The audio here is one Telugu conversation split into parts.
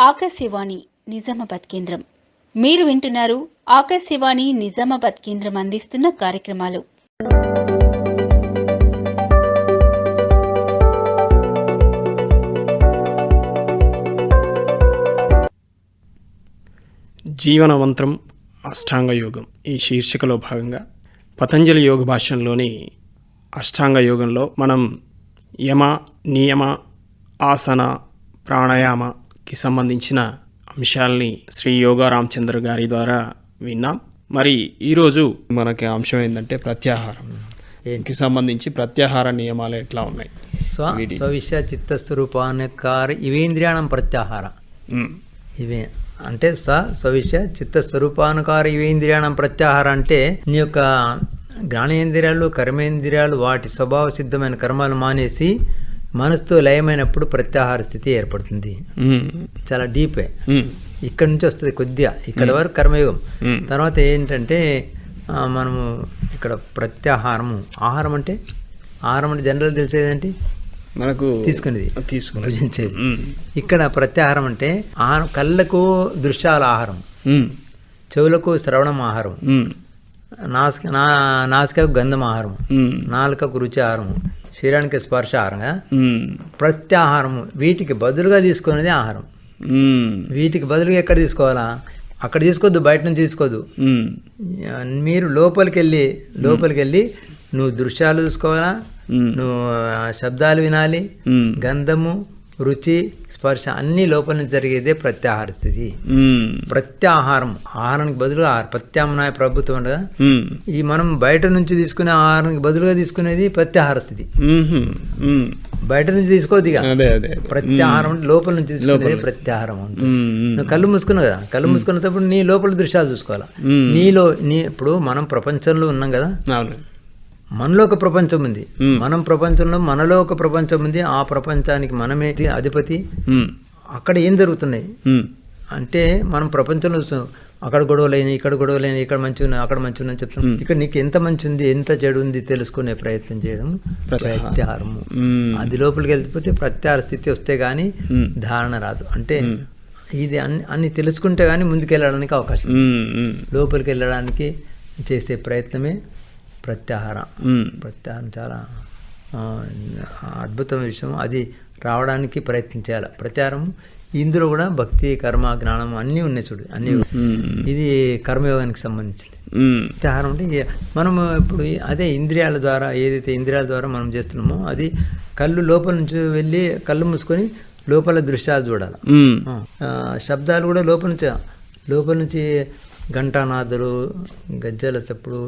ఆకాశవాణి నిజామాబాద్ కేంద్రం. మీరు వింటున్నారు ఆకాశవాణి నిజామాబాద్ కేంద్రం అందిస్తున్న కార్యక్రమాలు. జీవన మంత్రం అష్టాంగ యోగం ఈ శీర్షికలో భాగంగా పతంజలి యోగ భాషలోని అష్టాంగ యోగంలో మనం యమ నియమ ఆసన ప్రాణాయామ ప్రాణాయామకి సంబంధించిన అంశాలని శ్రీ యోగా రామచంద్ర గారి ద్వారా విన్నాం. మరి ఈరోజు మనకి అంశం ఏంటంటే ప్రత్యాహారం. కి సంబంధించి ప్రత్యాహార నియమాలు ఎట్లా ఉన్నాయి? స్వ స్వవిషయ చిత్తస్వరూపానకార ఇవేంద్రియాణం ప్రత్యాహార. ఇవే అంటే స స్వవిషయ చిత్తస్వరూపానుకార ఇవేంద్రియాణం ప్రత్యాహార అంటే నీ యొక్క జ్ఞానేంద్రియాలు కర్మేంద్రియాలు వాటి స్వభావ సిద్ధమైన కర్మాలు మానేసి మనసుతో లయమైనప్పుడు ప్రత్యాహార స్థితి ఏర్పడుతుంది. చాలా డీపే. ఇక్కడ నుంచి వస్తుంది కొద్దిగా. ఇక్కడ వరకు కర్మయుగం. తర్వాత ఏంటంటే మనము ఇక్కడ ప్రత్యాహారము. ఆహారం అంటే ఆహారం అంటే జనరల్ తెలిసేదేంటి మనకు తీసుకునేది. తీసుకుని భుజించేది ఇక్కడ ప్రత్యాహారం అంటే ఆహారం కళ్ళకు దృశ్యాల ఆహారం. చెవులకు శ్రవణం ఆహారం. నాసిక నా నాసికకు గంధం ఆహారం. నాలుకకు రుచి ఆహారం. శరీరానికి స్పర్శ ఆహారంగా ప్రత్యాహారము. వీటికి బదులుగా తీసుకునేది ఆహారం. వీటికి బదులుగా ఎక్కడ తీసుకోవాలా? అక్కడ తీసుకోవద్దు బయట నుంచి తీసుకోవద్దు మీరు లోపలికి వెళ్ళి లోపలికి వెళ్ళి నువ్వు దృశ్యాలు చూసుకోవాలా? నువ్వు శబ్దాలు వినాలి గంధము రుచి స్పర్శ అన్ని లోపల నుంచి జరిగేదే ప్రత్యాహార స్థితి. ప్రత్యాహారం. ఆహారానికి బదులుగా ఆహారం. ప్రత్యామ్నాయ ప్రభుత్వం ఉండగా ఈ మనం బయట నుంచి తీసుకునే ఆహారానికి బదులుగా తీసుకునేది ప్రత్యాహార స్థితి. బయట నుంచి తీసుకోవద్దు. ప్రత్యాహారం అంటే లోపల నుంచి తీసుకునేది ప్రత్యాహారం ఉమ్, నువ్వు కళ్ళు మూసుకున్నావు కదా? కళ్ళు మూసుకున్నప్పుడు నీ లోపల దృశ్యాలు చూసుకోవాలా? నీలో నీ ఇప్పుడు మనం ప్రపంచంలో ఉన్నాం కదా? మనలో ఒక ప్రపంచం ఉంది. మనం ప్రపంచంలో మనలో ఒక ప్రపంచం ఉంది. ఆ ప్రపంచానికి మనమే అధిపతి. అక్కడ ఏం జరుగుతున్నాయి? అంటే మనం ప్రపంచంలో అక్కడ గొడవలైన ఇక్కడ గొడవలైన ఇక్కడ మంచి ఉన్నాయి అక్కడ మంచి ఉందని చెప్తున్నాం. ఇక్కడ నీకు ఎంత మంచి ఉంది ఎంత చెడు ఉంది తెలుసుకునే ప్రయత్నం చేయడం ప్రత్యాహారము. అది లోపలికి వెళ్ళిపోతే ప్రత్యాహార స్థితి వస్తే గానీ ధారణ రాదు. అంటే ఇది అన్ని అన్ని తెలుసుకుంటే గానీ ముందుకెళ్ళడానికి అవకాశం. ఉమ్, ఉమ్, లోపలికి వెళ్ళడానికి చేసే ప్రయత్నమే ప్రత్యాహారం. ప్రత్యాహారం చాలా అద్భుతమైన విషయం అది రావడానికి ప్రయత్నించాలి. ప్రత్యాహారం ఇందులో కూడా భక్తి కర్మ జ్ఞానం అన్నీ ఉన్నాయి చూడు అన్నీ ఇది కర్మయోగానికి సంబంధించింది. ప్రత్యాహారం అంటే మనము ఇప్పుడు అదే ఇంద్రియాల ద్వారా ఏదైతే ఇంద్రియాల ద్వారా మనం చేస్తున్నామో అది కళ్ళు లోపల నుంచి వెళ్ళి కళ్ళు మూసుకొని లోపల దృశ్యాలు చూడాలి. శబ్దాలు కూడా లోపల నుంచి లోపల నుంచి ఘంటానాదాలు గజ్జల చప్పుడు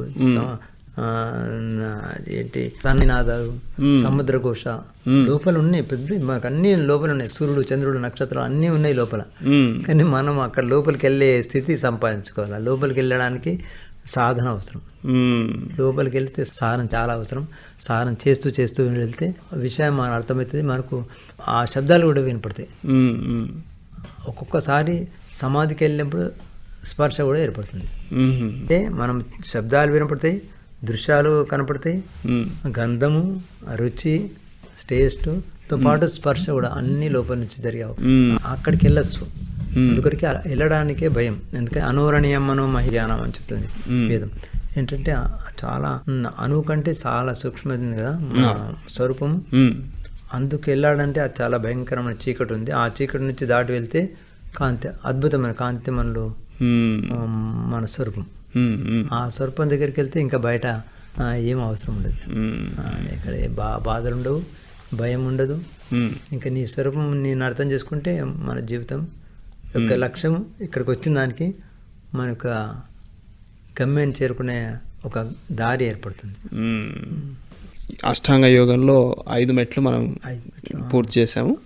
ఏంటి సన్నినాదాలు సముద్ర ఘోష లోపల ఉన్నాయి పెద్ద మాకు అన్ని లోపల ఉన్నాయి సూర్యుడు చంద్రుడు నక్షత్రాలు అన్నీ ఉన్నాయి లోపల. కానీ మనం అక్కడ లోపలికి వెళ్ళే స్థితి సంపాదించుకోవాలి? లోపలికి వెళ్ళడానికి సాధన అవసరం. లోపలికి వెళ్తే సాధన చాలా అవసరం. సాధన చేస్తూ చేస్తూ వెళ్తే విషయం మనకు అర్థమవుతుంది. మనకు ఆ శబ్దాలు కూడా వినపడతాయి. ఒక్కొక్కసారి సమాధికి వెళ్ళినప్పుడు స్పర్శ కూడా ఏర్పడుతుంది. అంటే మనం శబ్దాలు వినపడతాయి దృశ్యాలు కనపడతాయి. గంధము రుచి టేస్ట్తో పాటు స్పర్శ కూడా అన్ని లోపల నుంచి జరిగావు అక్కడికి వెళ్ళొచ్చు. అందుకొరికి వెళ్ళడానికే భయం. ఎందుకంటే అనువరణీయం మనో మహియానం అని చెప్తుంది వేదం. ఏంటంటే చాలా అణువు కంటే చాలా సూక్ష్మమైనది కదా స్వరూపం. అందుకు వెళ్ళాడంటే అది చాలా భయంకరమైన చీకటి ఉంది. ఆ చీకటి నుంచి దాటి వెళ్తే కాంతి అద్భుతమైన కాంతి మనలో మన స్వరూపం. ఆ స్వరూపం దగ్గరికి వెళ్తే ఇంకా బయట ఏం అవసరం ఉండదు. ఆ, ఇక్కడ బా బాధలు ఉండవు భయం ఉండదు. ఇంకా నీ స్వరూపం నేను అర్థం చేసుకుంటే మన జీవితం యొక్క లక్ష్యం ఇక్కడికి వచ్చిన దానికి మన యొక్క గమ్యాన్ని చేరుకునే ఒక దారి ఏర్పడుతుంది. అష్టాంగ యోగంలో ఐదు మెట్లు మనం ఐదు మెట్లు. పూర్తి చేసాము.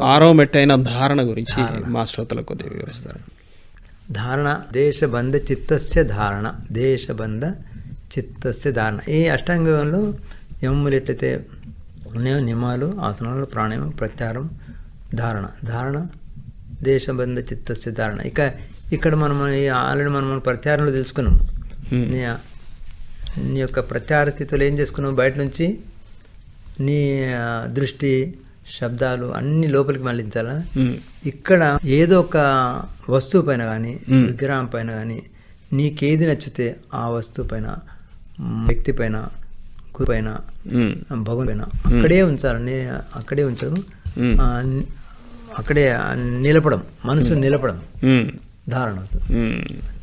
ఆరో మెట్టు అయిన ధారణ గురించి మా శ్రోతలకు కొద్దిగా వివరిస్తారు ధారణ దేశబంధ చిత్తస్య ధారణ దేశబంధ చిత్తస్య ధారణ ఈ అష్టాంగంలో యమములు ఎట్లయితే ఉన్నాయో నియమాలు ఆసనాలు ప్రాణాయామం ప్రత్యాహారం ధారణ ధారణ దేశబంధ చిత్తస్య ధారణ ఇక ఇక్కడ మనం ఆల్రెడీ మనం ప్రత్యాహారంలో తెలుసుకున్నాం. నీ నీ యొక్క ప్రత్యాహార స్థితిలో ఏం చేసుకున్నావు బయట నుంచి నీ దృష్టి శబ్దాలు అన్ని లోపలికి మళ్ళించాలా? ఇక్కడ ఏదో ఒక వస్తువు పైన కానీ విగ్రహం పైన కానీ నీకేది నచ్చితే ఆ వస్తువు పైన వ్యక్తి పైన గురు పైన భగవన్ పైన అక్కడే ఉంచాలి నే- అక్కడే ఉంచడం అక్కడే నిలపడం మనసు నిలపడం. ధారణ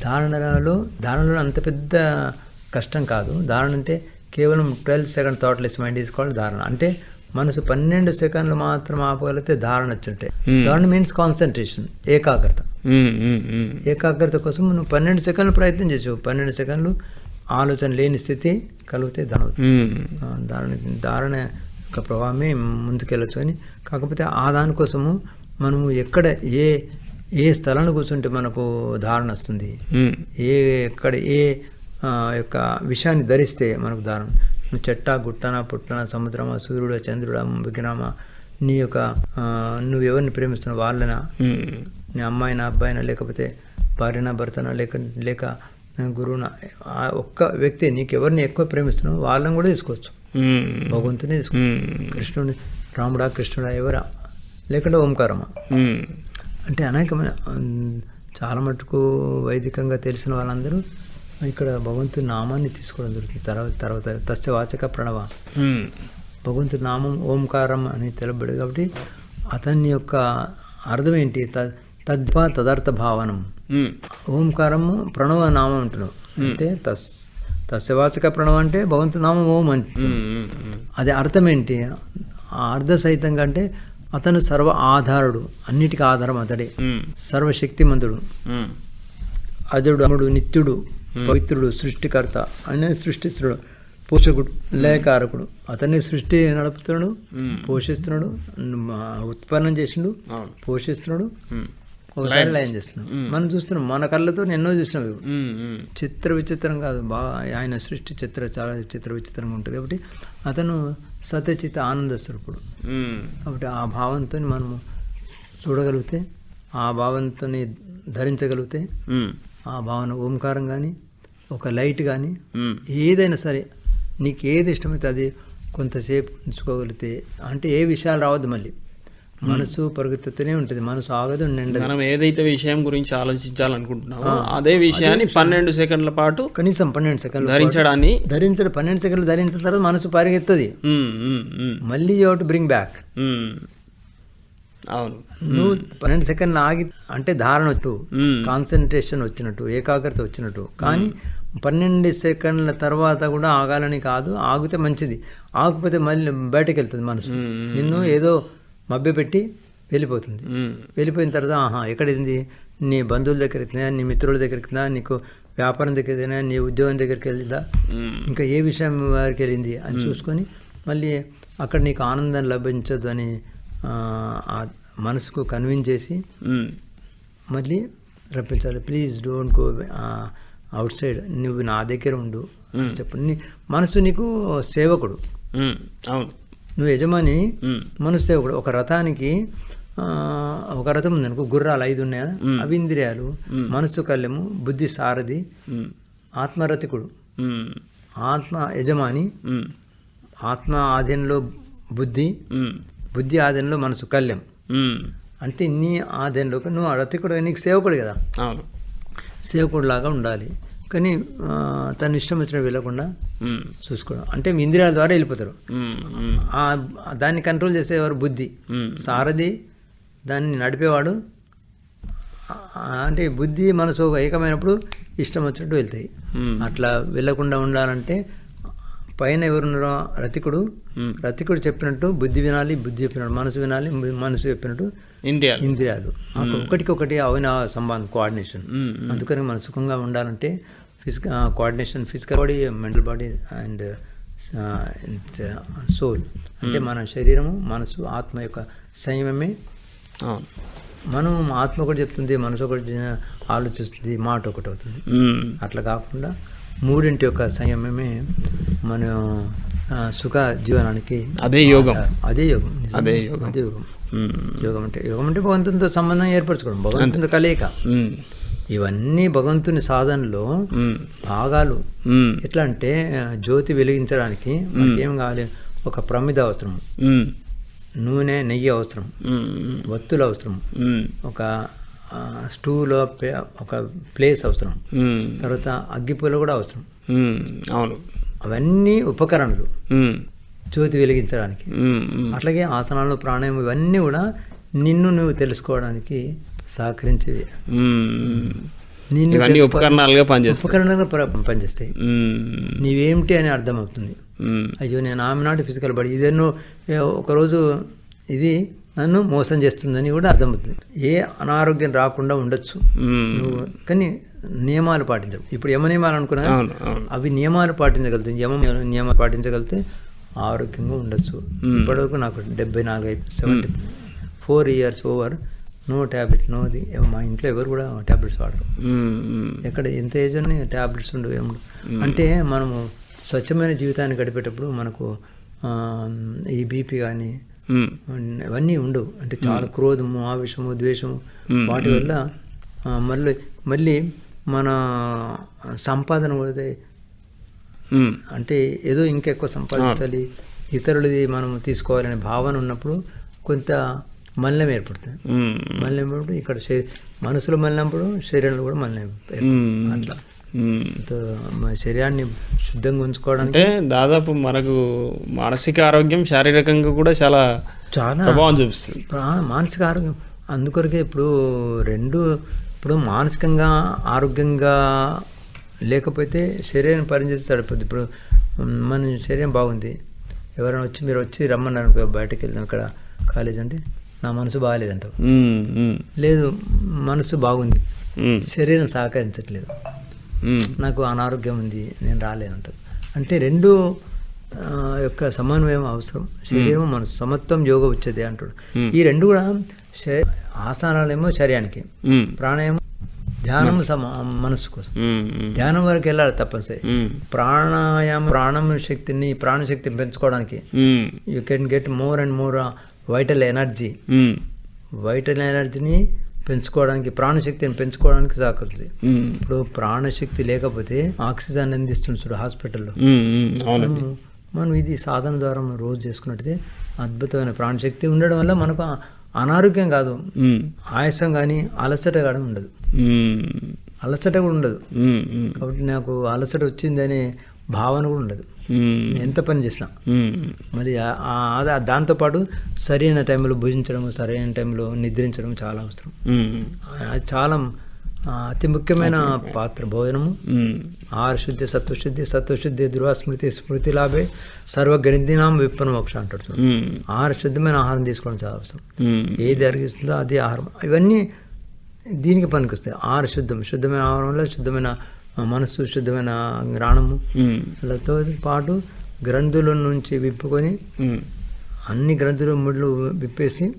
ధారణలో ధారణలో అంత పెద్ద కష్టం కాదు. ధారణ అంటే కేవలం twelve second thoughtless mind called ధారణ. అంటే మనసు పన్నెండు సెకండ్లు మాత్రం ఆపగలిగితే ధారణ వచ్చుంటాయి Hmm. ధారణ మీన్స్ కాన్సన్ట్రేషన్ ఏకాగ్రత. ఏకాగ్రత కోసం నువ్వు పన్నెండు సెకండ్లు ప్రయత్నం చేసావు. పన్నెండు సెకండ్లు ఆలోచన లేని స్థితి కలిగితే ధారణ ధారణ ధారణ యొక్క ప్రభావమే ముందుకెళ్ళచ్చు అని కాకపోతే ఆ దానికోసము మనము ఎక్కడ ఏ ఏ స్థలంలో కూర్చుంటే మనకు ధారణ వస్తుంది. ఏ ఎక్కడ ఏ యొక్క విషయాన్ని ధరిస్తే మనకు నువ్వు చెట్ట గుట్టన పుట్టన సముద్రమా సూర్యుడా చంద్రుడా విగ్రహమా నీ యొక్క ఆ, నువ్వు ఎవరిని ప్రేమిస్తున్నావు వాళ్ళనా? నీ అమ్మాయినా అబ్బాయినా లేకపోతే భార్యనా భర్తనా లేక లేక గురువునా? ఆ ఒక్క వ్యక్తి నీకు ఎవరిని ఎక్కువ ప్రేమిస్తున్నావు వాళ్ళని కూడా తీసుకోవచ్చు. భగవంతుని తీసుకో. ఉమ్, కృష్ణుని రాముడా కృష్ణుడా ఎవరా? లేకుంటే ఓంకారమా? అంటే అనేకమైన చాలా మటుకు వైదికంగా తెలిసిన వాళ్ళందరూ ఇక్కడ భగవంతుని నామాన్ని తీసుకోవడం జరుగుతుంది. తర్వాత తర్వాత తస్య వాచక ప్రణవ. ఉమ్, భగవంతుని నామం ఓంకారం అని తెలబడి కాబట్టి అతని యొక్క అర్థం ఏంటి? త- తద్భా తదర్థ భావనం. ఓంకారము ప్రణవ నామం అంటున్నావు అంటే తస్ తస్యవాచక ప్రణవం అంటే భగవంతుని నామం ఓం అంటే అది అర్థం ఏంటి? ఆ అర్థ సహితంగా అంటే అతను సర్వ ఆధారుడు అన్నిటికీ ఆధారం అతడే. సర్వశక్తిమంతుడు. అజుడు అముడు నిత్యుడు. పవిత్రుడు సృష్టికర్త. ఆయన సృష్టిస్తున్నాడు పోషకుడు లయకారకుడు అతన్ని సృష్టి నడుపుతున్నాడు ఉమ్, పోషిస్తున్నాడు ఉత్పన్నం చేసిండు పోషిస్తున్నాడు. ఒకసారి లయం చేస్తున్నాడు. మనం చూస్తున్నాం మన కళ్ళతో ఎన్నో చూసినాం చిత్ర విచిత్రం కాదు బాగా ఆయన సృష్టి చిత్ర చాలా చిత్ర విచిత్రంగా ఉంటుంది. కాబట్టి అతను సత్యచిత ఆనంద స్వరూపుడు. కాబట్టి ఆ భావంతో మనము చూడగలిగితే ఆ భావంతో ధరించగలిగితే ఆ భావన ఓంకారం కానీ ఒక లైట్ కానీ ఏదైనా సరే నీకు ఏది ఇష్టమైతే అది కొంతసేపు ఉంచుకోగలిగితే అంటే ఏ విషయాలు రావద్దు మళ్ళీ. మనసు పరుగుతూనే ఉంటుంది మనసు ఆగదు నిండదు. మనం ఏదైతే విషయం గురించి ఆలోచించాలనుకుంటున్నామో అదే విషయాన్ని పన్నెండు సెకండ్ల పాటు కనీసం పన్నెండు సెకండ్లు ధరించడాన్ని ధరించడం పన్నెండు సెకండ్లు ధరించిన తర్వాత మనసు పరిగెత్తది. మళ్ళీ యూ టు బ్రింగ్ బ్యాక్. అవును. నువ్వు పన్నెండు సెకండ్లు ఆగి అంటే ధారణ వచ్చు కాన్సన్ట్రేషన్ వచ్చినట్టు ఏకాగ్రత వచ్చినట్టు. కానీ పన్నెండు సెకండ్ల తర్వాత కూడా ఆగాలని కాదు ఆగితే మంచిది. ఆగిపోతే మళ్ళీ బయటకు వెళ్తుంది మనసు నిన్ను ఏదో మభ్యపెట్టి వెళ్ళిపోతుంది. వెళ్ళిపోయిన తర్వాత ఆహా ఎక్కడింది? నీ బంధువుల దగ్గరికి నీ మిత్రుల దగ్గరికి నీకు వ్యాపారం దగ్గరికి నీ ఉద్యోగం దగ్గరికి వెళ్ళిందా ఇంకా ఏ విషయం వారికి వెళ్ళింది అని చూసుకొని మళ్ళీ అక్కడ నీకు ఆనందం లభించదు అని మనసుకు కన్విన్స్ చేసి మళ్ళీ రప్పించాలి. Please don't go outside నువ్వు నా దగ్గర ఉండు అని చెప్పు. నీ మనసు నీకు సేవకుడు. అవును. నువ్వు యజమాని మనసు సేవకుడు. ఒక రథానికి ఒక రథం ఉంది అనుకో గుర్రాలు ఐదు ఉన్నాయా మ్మ్. అవి ఇంద్రియాలు మనసు కళ్ళెము బుద్ధి సారథి ఆత్మరథికుడు. ఆత్మ యజమాని ఆత్మ ఆధీనంలో బుద్ధి బుద్ధి ఆధీనంలో మనసు కళ్యం ఉమ్, అంటే నీ ఆధీనంలో నువ్వు రథికుడు నీకు సేవకుడు కదా? అవును. సేవకుడిలాగా ఉండాలి. కానీ తన ఇష్టం వచ్చిన వెళ్ళకుండా చూసుకోవడం. అంటే ఇంద్రియాల ద్వారా వెళ్ళిపోతారు. దాన్ని కంట్రోల్ చేసేవారు బుద్ధి. సారథి దాన్ని నడిపేవాడు అంటే బుద్ధి మనసు ఏకమైనప్పుడు ఇష్టం వచ్చినట్టు వెళ్తాయి. అట్లా వెళ్ళకుండా ఉండాలంటే పైన ఎవరున్నారో రతికుడు. రతికుడు చెప్పినట్టు బుద్ధి వినాలి బుద్ధి చెప్పినట్టు మనసు వినాలి మనసు చెప్పినట్టు ఇండియాలో ఇంద్రియాలు. ఒకటికొకటి అవైన సంబంధం కోఆర్డినేషన్ అందుకని మన సుఖంగా ఉండాలంటే physical coordination physical body mental body and soul అంటే మన శరీరము మనసు ఆత్మ యొక్క సంయమమే. అవును. మనం ఆత్మ ఒకటి చెప్తుంది మనసు ఒకటి ఆలోచిస్తుంది మాట ఒకటి అవుతుంది. అట్లా కాకుండా మూడింటి యొక్క సంయమమే మన సుఖ జీవనానికి అదే యోగం. అదే యోగం. అదే యోగం. అదే యోగం. యోగం అంటే యోగం అంటే భగవంతునితో సంబంధం ఏర్పరచుకోవడం భగవంతునితో కలయిక. ఇవన్నీ భగవంతుని సాధనలో భాగాలు. ఎట్లా అంటే జ్యోతి వెలిగించడానికి మనకి ఏం కావాలి? ఒక ప్రమిద అవసరం. నూనె నెయ్యి అవసరం. వత్తులు అవసరం. ఒక స్టూలో ఒక ప్లేస్ అవసరం. తర్వాత అగ్గిపుల్ల కూడా అవసరం. అవును. అవన్నీ ఉపకరణలు. జ్యోతి వెలిగించడానికి. అట్లాగే ఆసనాలు ప్రాణాయామం ఇవన్నీ కూడా నిన్ను నువ్వు తెలుసుకోవడానికి సహకరించేవి. నిన్ను ఉపకరణాలుగా పనిచేస్తాయి. ఉపకరణలుగా పనిచేస్తాయి. నీవేమిటి అని అర్థమవుతుంది. అయ్యో నేను ఆమె నాటి ఫిజికల్ బాడీ ఇదేన్నో ఏ- ఒకరోజు ఇది నన్ను మోసం చేస్తుందని కూడా అర్థమవుతుంది. ఏ అనారోగ్యం రాకుండా ఉండొచ్చు. కానీ నియమాలు పాటించవు. ఇప్పుడు యమ నియమాలు అనుకున్నా అవి నియమాలు పాటించగలుగుతాయి. యమ నియమాలు పాటించగలిగితే ఆరోగ్యంగా ఉండొచ్చు. ఇప్పటివరకు నాకు డెబ్బై నాలుగు అయిపోయి seventy four years over no tablet నోది మా ఇంట్లో ఎవరు కూడా ట్యాబ్లెట్స్ వాడరు. ఎక్కడ ఎంత ఏజ్ అని ట్యాబ్లెట్స్ ఉండవు ఏముండవు అంటే మనము స్వచ్ఛమైన జీవితాన్ని గడిపేటప్పుడు మనకు ఈ బీపీ కానీ అవన్నీ ఉండవు. అంటే చాలా క్రోధము ఆవేశము ద్వేషము. వాటి వల్ల మళ్ళీ మళ్ళీ మన సంపాదన కూడా అంటే ఏదో ఇంకా ఎక్కువ సంపాదించాలి ఇతరులది మనం తీసుకోవాలనే భావన ఉన్నప్పుడు కొంత మలినం ఏర్పడుతుంది. ఉమ్, మలినం ఏర్పడు ఇక్కడ శరీ మనసులో మలినప్పుడు శరీరంలో కూడా మలినం అట్లా. మన శరీరాన్ని శుద్ధంగా ఉంచుకోవడానికి అంటే దాదాపు మనకు మానసిక ఆరోగ్యం శారీరకంగా కూడా చాలా చాలా ప్రభావం చూపిస్తుంది. మానసిక ఆరోగ్యం. అందుకొరకే ఇప్పుడు రెండు ఇప్పుడు మానసికంగా ఆరోగ్యంగా లేకపోతే శరీరం పనిచేసి సరిపోద్ది. ఇప్పుడు మన శరీరం బాగుంది. ఎవరైనా వచ్చి మీరు వచ్చి రమ్మన్నారు బయటకు వెళ్దాం ఇక్కడ కాలేజ్ అంటే నా మనసు బాగాలేదంటావు. లేదు మనసు బాగుంది. శరీరం సహకరించట్లేదు. నాకు అనారోగ్యం ఉంది నేను రాలేదంటారు అంటే రెండు యొక్క సమన్వయం అవసరం. శరీరం మనసు సమత్వం యోగ వచ్చేది అంటాడు. ఈ రెండు కూడా ఆసనాలేమో శరీరానికి. ప్రాణాయామం ధ్యానం సమ మనసు కోసం. ధ్యానం వరకు వెళ్ళాలి తప్పనిసరి. ప్రాణాయామం ప్రాణం శక్తిని ప్రాణశక్తిని పెంచుకోవడానికి you can get more and more vital energy vital ఎనర్జీని పెంచుకోవడానికి ప్రాణశక్తిని పెంచుకోవడానికి సహకరిస్తుంది ఇప్పుడు ప్రాణశక్తి లేకపోతే ఆక్సిజన్ అందిస్తుంది చూడు హాస్పిటల్లో. మనం ఇది సాధన ద్వారా మనం రోజు చేసుకున్నట్టయితే అద్భుతమైన ప్రాణశక్తి ఉండడం వల్ల మనకు అనారోగ్యం కాదు. ఆయాసం కానీ అలసట కానీ ఉండదు. అలసట కూడా ఉండదు. కాబట్టి నాకు అలసట వచ్చిందనే భావన కూడా ఉండదు. ఎంత పని చేసినా. మరి దాంతోపాటు సరైన టైంలో భుజించడం సరైన టైంలో నిద్రించడం చాలా అవసరం. అది చాలా అతి ముఖ్యమైన పాత్ర భోజనము. ఉమ్, ఆహార శుద్ధి సత్వశుద్ధి సత్వశుద్ధి ధృవ స్మృతి స్మృతి లాభే సర్వగ్రంథినాం విప్పన మోక్ష అంటాడు ఆహార శుద్ధమైన ఆహారం తీసుకోవడం చాలా అవసరం. ఏది అరిగిస్తుందో అది ఆహారం. ఇవన్నీ దీనికి పనికొస్తాయి. ఆహార శుద్ధం శుద్ధమైన ఆహారం వల్ల శుద్ధమైన మనస్సు శుద్ధమైన ఉమ్, వీళ్ళతో పాటు గ్రంథుల నుంచి విప్పుకొని అన్ని గ్రంథుల ముళ్ళు విప్పేసి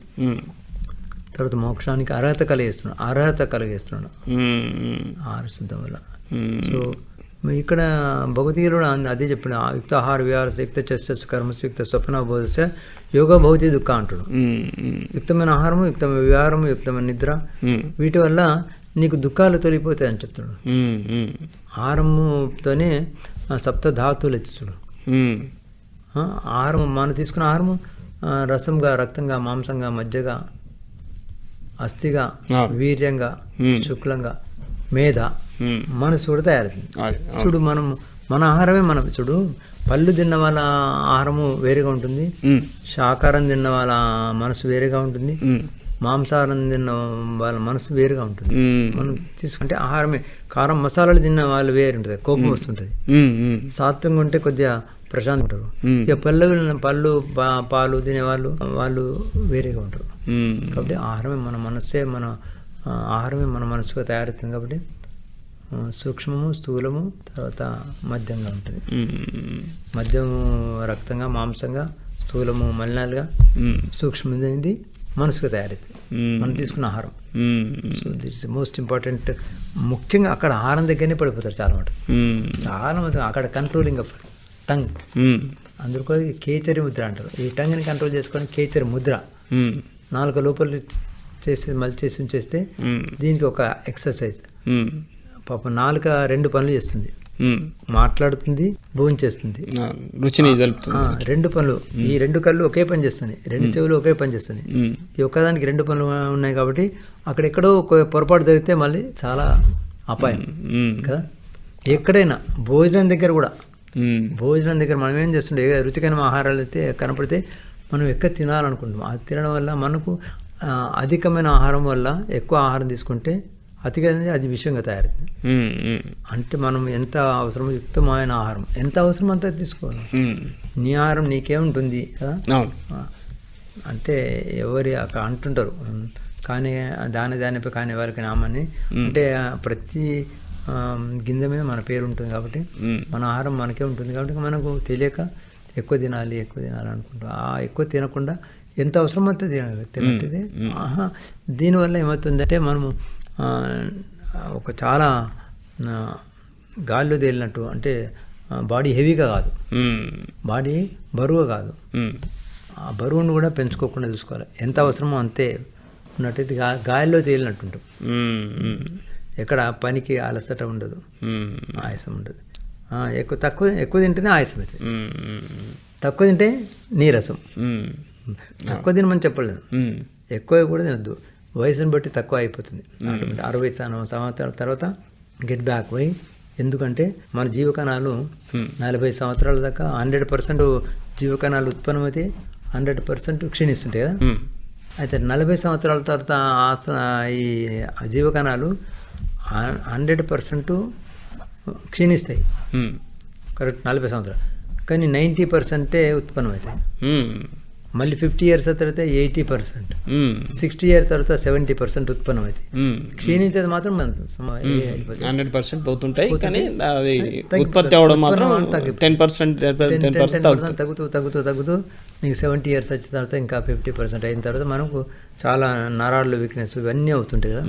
తర్వాత మోక్షానికి అర్హత కలిగిస్తున్నాడు. అర్హత కలిగిస్తున్నాడు. ఆహార శుద్ధం వల్ల. సో ఇక్కడ భగవద్గీత అంద- చెప్పిన యుక్త ఆహార విహార యుక్త చస్య కర్మస్ యుక్త స్వప్న బోధస యోగ భౌతి దుఃఖ అంటాడు. యుక్తమైన ఆహారము యుక్తమైన విహారము యుక్తమైన నిద్ర. వీటి వల్ల నీకు దుఃఖాలు తొలగిపోతాయి అని చెప్తున్నాడు. ఉమ్, ఉమ్, ఆహారముతోనే ఆ, సప్త ధాతువులు ఇచ్చుడు ఆహారం మనం తీసుకున్న ఆహారము రసంగా రక్తంగా మాంసంగా మజ్జగా అస్థిగా. వీర్యంగా. శుక్లంగా మేధ మనసు కూడా తయారవుతుంది. చూడు మనం మన ఆహారమే మనం చూడు పళ్ళు తిన్న వాళ్ళ ఆహారము వేరేగా ఉంటుంది. ఉమ్, శాకాహారం తిన్న వాళ్ళ మనసు వేరేగా ఉంటుంది. మాంసాహారం తిన్న వాళ్ళ మనసు వేరుగా ఉంటుంది. మనం తీసుకుంటే ఆహారమే కారం మసాలాలు తిన్న వాళ్ళు వేరు ఉంటుంది కోపం వస్తుంటుంది. సాత్వంగా ఉంటే కొద్దిగా ప్రశాంతంగా ఉంటారు ఇక పళ్ళు పళ్ళు పాలు తినేవాళ్ళు వాళ్ళు వేరేగా ఉంటారు. కాబట్టి ఆహారమే మన మనస్సే మన ఆహారమే మన మనసుగా తయారవుతుంది కాబట్టి సూక్ష్మము స్థూలము తర్వాత మధ్యంగా ఉంటుంది. ఉమ్, మధ్యము రక్తంగా మాంసంగా స్థూలము మలినాలుగా సూక్ష్మమైనది మనసుగా తయారవుతుంది ఉమ్, మనం తీసుకున్న ఆహారం. So that's most important. ముఖ్యంగా అక్కడ ఆహారం దగ్గరనే పడిపోతారు చాలా మాట చాలా మంది అక్కడ కంట్రోలింగ్ అప్ టంగ్ అందుకో కేచరి ముద్ర అంటారు. ఈ టంగ్ని కంట్రోల్ చేసుకొని కేచరి ముద్ర. నాలుగు లోపల చేసి మళ్ళీ చేసి ఉంచేస్తే దీనికి ఒక ఎక్సర్సైజ్ పాపం నాలుక రెండు పనులు చేస్తుంది. మాట్లాడుతుంది భోజనం చేస్తుంది. ఆ, రుచిని రెండు పనులు. ఈ రెండు కళ్ళు ఒకే పని చేస్తున్నాయి. రెండు చెవులు ఒకే పని చేస్తున్నాయి. ఈ ఒక్కదానికి రెండు పనులు ఉన్నాయి కాబట్టి అక్కడెక్కడో ఒక పొరపాటు జరిగితే మళ్ళీ చాలా అపాయం. కదా? ఎక్కడైనా భోజనం దగ్గర కూడా. భోజనం దగ్గర మనం ఏం చేస్తుండే ఏ రుచికరమైన ఆహారాలు అయితే కనపడితే మనం ఎక్కువ తినాలనుకుంటాం అది తినడం వల్ల మనకు అధికమైన ఆహారం వల్ల ఎక్కువ ఆహారం తీసుకుంటే అతిగా అది విషయంగా తయారవుతుంది. మ్మ్. అంటే మనం ఎంత అవసరమో యుక్తమైన ఆహారం. ఎంత అవసరం అంత తీసుకోవాలి. నీ ఆహారం నీకేముంటుంది కదా? అంటే ఎవరి అక్కడ అంటుంటారు. కానీ దాని దానిపై కానీ ఎవరికి నామని అంటే ప్రతి గింజ మీద మన పేరు ఉంటుంది కాబట్టి. మన ఆహారం మనకే ఉంటుంది కాబట్టి మనకు తెలియక ఎక్కువ తినాలి ఎక్కువ తినాలి అనుకుంటాం. ఆ ఎక్కువ తినకుండా ఎంత అవసరం అంత తినాలి. తినట్టే ఆహా దీనివల్ల ఏమవుతుందంటే మనము ఒక చాలా గాల్లో తేలినట్టు అంటే బాడీ హెవీగా కాదు. బాడీ బరువు కాదు. ఆ బరువును కూడా పెంచుకోకుండా చూసుకోవాలి ఎంత అవసరమో అంతే ఉన్నట్టయితే గా తేలినట్టుంటాం మ్మ్. మ్మ్. ఎక్కడ పనికి అలసట ఉండదు. ఆయాసం ఉండదు ఎక్కువ తక్కువ ఎక్కువ తింటేనే ఆయాసం అవుతుంది. తక్కువ తింటే నీరసం. తక్కువ తినమని చెప్పలేదు. ఎక్కువ కూడా తినద్దు వయసుని బట్టి తక్కువ అయిపోతుంది. అరవై సంవత్సరాల తర్వాత గెట్ బ్యాక్ పోయి ఎందుకంటే మన జీవకణాలు నలభై సంవత్సరాల దాకా హండ్రెడ్ పర్సెంట్ జీవకణాలు ఉత్పన్నమైతే హండ్రెడ్ పర్సెంట్ క్షీణిస్తుంటాయి కదా. అయితే నలభై సంవత్సరాల తర్వాత ఈ జీవకణాలు హండ్రెడ్ పర్సెంట్ క్షీణిస్తాయి. కరెక్ట్ నలభై సంవత్సరాలు. కానీ నైంటీ పర్సెంటే ఉత్పన్నమవుతాయి. మళ్ళీ ఫిఫ్టీ ఇయర్స్ తర్వాత ఎయిటీ పర్సెంట్. సిక్స్టీ ఇయర్ తర్వాత సెవెంటీ పర్సెంట్ ఉత్పన్నమవుతాయి మ్మ్. క్షీణించేది మాత్రం. హండ్రెడ్ పర్సెంట్ పోతుంటాయి కానీ అది. ఉత్పత్తి అవడం మాత్రం ఉత్పన్నం. టెన్ పర్సెంట్ తగ్గుతూ తగ్గుతూ తగ్గుతూ నీకు సెవెంటీ ఇయర్స్ వచ్చిన తర్వాత ఇంకా ఫిఫ్టీ పర్సెంట్ అయిన తర్వాత మనకు చాలా నరాళ్ళు వీక్నెస్ ఇవన్నీ అవుతుంటాయి కదా.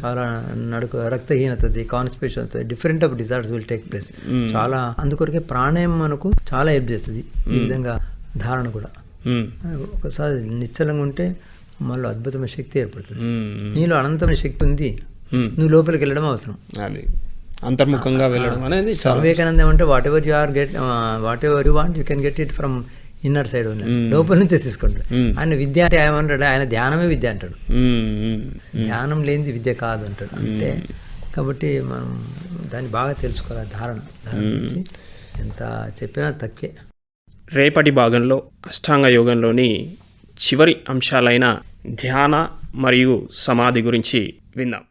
చాలా నడుకు రక్తహీనత కాన్స్పిరేషన్ అవుతుంది different of disorders will take place చాలా అందుకొరకే ప్రాణాయామం మనకు చాలా హెల్ప్ చేస్తుంది ఈ విధంగా ధారణ కూడా. ఒకసారి నిశ్చలంగా ఉంటే మళ్ళీ అద్భుతమైన శక్తి ఏర్పడుతుంది. నీలో అనంతమైన శక్తి ఉంది. నువ్వు లోపలికి వెళ్ళడం అవసరం. అది. అంతర్ముఖంగా వెళ్ళడం అనేది వివేకానందం అంటే whatever you are get whatever you want you can get it from inner side లోపల నుంచే తీసుకుంటాడు. ఆయన విద్య అంటే ఏమంటాడు ఆయన ధ్యానమే విద్య అంటాడు. ధ్యానం లేనిది విద్య కాదు అంటాడు అంటే కాబట్టి మనం దాన్ని బాగా తెలుసుకోవాలి. ధారణ గురించి ఎంత చెప్పినా తక్కువే. రేపటి భాగంలో అష్టాంగ యోగంలోని చివరి అంశాలైన ధ్యాన మరియు సమాధి గురించి విందాం.